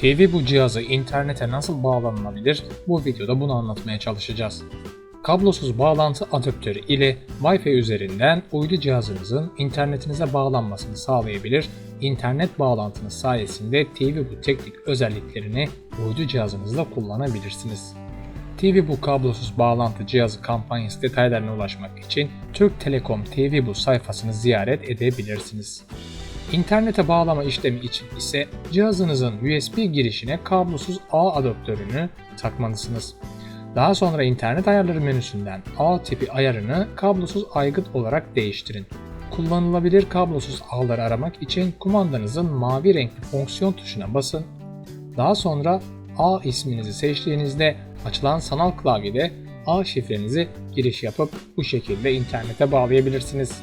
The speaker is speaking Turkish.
TV bu cihazı internete nasıl bağlanılabilir? Bu videoda bunu anlatmaya çalışacağız. Kablosuz bağlantı adaptörü ile Wi-Fi üzerinden uydu cihazınızın internetinize bağlanmasını sağlayabilir. İnternet bağlantınız sayesinde TV bu teknik özelliklerini uydu cihazınızda kullanabilirsiniz. TV bu kablosuz bağlantı cihazı kampanyası detaylarına ulaşmak için Türk Telekom TV bu sayfasını ziyaret edebilirsiniz. İnternete bağlama işlemi için ise cihazınızın USB girişine kablosuz ağ adaptörünü takmalısınız. Daha sonra internet ayarları menüsünden ağ tipi ayarını kablosuz aygıt olarak değiştirin. Kullanılabilir kablosuz ağları aramak için kumandanızın mavi renkli fonksiyon tuşuna basın. Daha sonra ağ isminizi seçtiğinizde açılan sanal klavyede ağ şifrenizi giriş yapıp bu şekilde internete bağlayabilirsiniz.